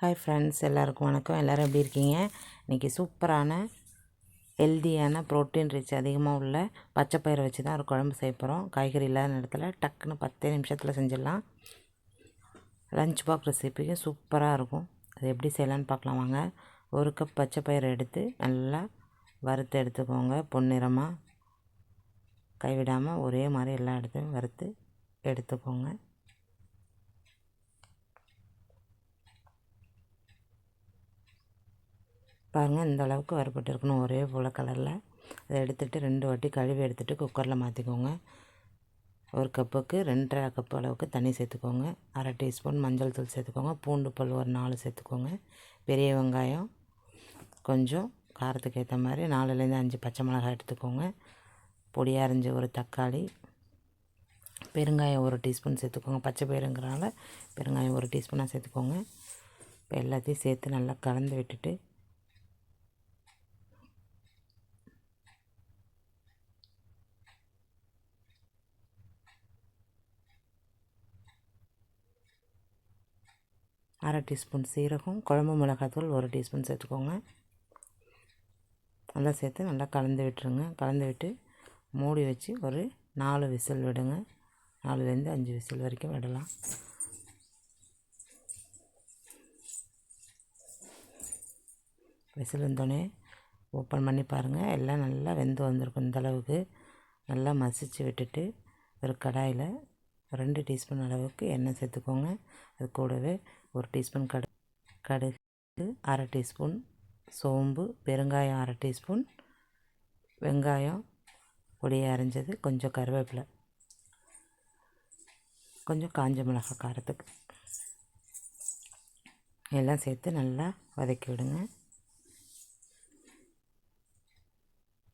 Hi friends எல்லாருக்கும் வணக்கம். எல்லோரும் எப்படி இருக்கீங்க? இன்றைக்கி சூப்பரான ஹெல்தியான ப்ரோட்டீன் ரிச் அதிகமாக உள்ள பச்சை பயிரை வச்சு தான் ஒரு குழம்பு செய்ய போகிறோம் காய்கறி இல்லாத நேரத்தில் டக்குன்னு பத்தே நிமிஷத்தில் செஞ்சிடலாம். லஞ்ச் பாக்ஸ் ரெசிபிக்கு சூப்பராக இருக்கும். அது எப்படி செய்யலான்னு பார்க்கலாம் வாங்க. ஒரு கப் பச்சை பயிரை எடுத்து நல்லா வறுத்து எடுத்துக்கோங்க. பொன்னிறமாக கைவிடாமல் ஒரே மாதிரி எல்லா இடத்தையும் வறுத்து எடுத்துக்கோங்க. பாருங்கள் இந்த அளவுக்கு வறுபட்டு இருக்கணும் ஒரே போல் கலரில் அதை எடுத்துகிட்டு ரெண்டு வாட்டி கழுவி எடுத்துகிட்டு குக்கரில் மாற்றிக்கோங்க ஒரு கப்புக்கு ரெண்டரை கப்பு அளவுக்கு தண்ணி சேர்த்துக்கோங்க. அரை டீஸ்பூன் மஞ்சள் தூள் சேர்த்துக்கோங்க. பூண்டு பல் ஒரு நாலு சேர்த்துக்கோங்க. பெரிய வெங்காயம் கொஞ்சம் காரத்துக்கு ஏற்ற மாதிரி நாலுலேருந்து அஞ்சு பச்சை மிளகாய் எடுத்துக்கோங்க. பொடியாக அரைஞ்சி ஒரு தக்காளி பெருங்காயம் ஒரு டீஸ்பூன் சேர்த்துக்கோங்க. பச்சை பயிருங்கிறனால பெருங்காயம் ஒரு டீஸ்பூனாக சேர்த்துக்கோங்க. இப்போ எல்லாத்தையும் சேர்த்து நல்லா கலந்து விட்டுட்டு அரை டீஸ்பூன் சீரகம் குழம்பு மிளகாத்தூள் ஒரு டீஸ்பூன் சேர்த்துக்கோங்க. நல்லா சேர்த்து நல்லா கலந்து விட்டுருங்க. கலந்து விட்டு மூடி வச்சு ஒரு நாலு விசில் விடுங்க. நாலுலேருந்து அஞ்சு விசில் வரைக்கும் விடலாம். விசில் வந்தோடனே ஓப்பன் பண்ணி பாருங்கள் எல்லாம் நல்லா வெந்து வந்திருக்கும் இந்தளவுக்கு. நல்லா மசிச்சு விட்டுட்டு ஒரு கடாயில் ரெண்டு டீஸ்பூன் அளவுக்கு எண்ணெய் சேர்த்துக்கோங்க. அது கூடவே ஒரு டீஸ்பூன் கடு கடுகு அரை டீஸ்பூன் சோம்பு பெருங்காயம் அரை டீஸ்பூன் வெங்காயம் பொடியை அரைஞ்சது கொஞ்சம் கருவேப்பிலை. கொஞ்சம் காஞ்ச மிளகாய் காரத்துக்கு. எல்லாம் சேர்த்து நல்லா வதக்கி விடுங்க.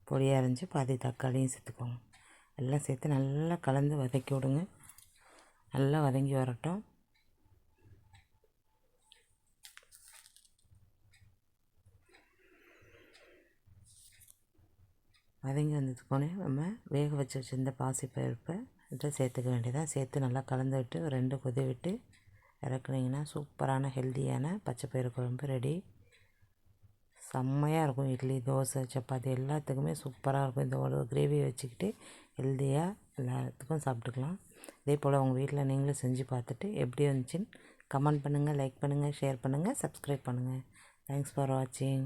பொடியை அரைஞ்சி பாதி தக்காளியும் சேர்த்துக்கோங்க. எல்லாம் சேர்த்து நல்லா கலந்து வதக்கி விடுங்க. நல்லா வதங்கி வரட்டும். வதங்கி வந்ததுக்கோனே நம்ம வேக வச்சு வச்சுருந்த பாசிப்பருப்பை இதை சேர்த்துக்க வேண்டியதாக சேர்த்து நல்லா கலந்து விட்டு ரெண்டு கொதி விட்டு இறக்குனீங்கன்னா சூப்பரான ஹெல்த்தியான பச்சை பயிறு குழம்பு ரெடி. செம்மையாக இருக்கும் இட்லி தோசை சப்பாத்தி எல்லாத்துக்குமே சூப்பராக இருக்கும். இந்த ஒரு கிரேவி வச்சுக்கிட்டு ஹெல்த்தியாக எல்லாத்துக்கும் சாப்பிட்டுக்கலாம். இதே போல் உங்கள் வீட்டில் நீங்களும் செஞ்சு பார்த்துட்டு எப்படி வந்துச்சுன்னு கமெண்ட் பண்ணுங்கள் லைக் பண்ணுங்கள் ஷேர் பண்ணுங்கள் சப்ஸ்கிரைப் பண்ணுங்கள் தேங்க்ஸ் ஃபார் வாட்சிங்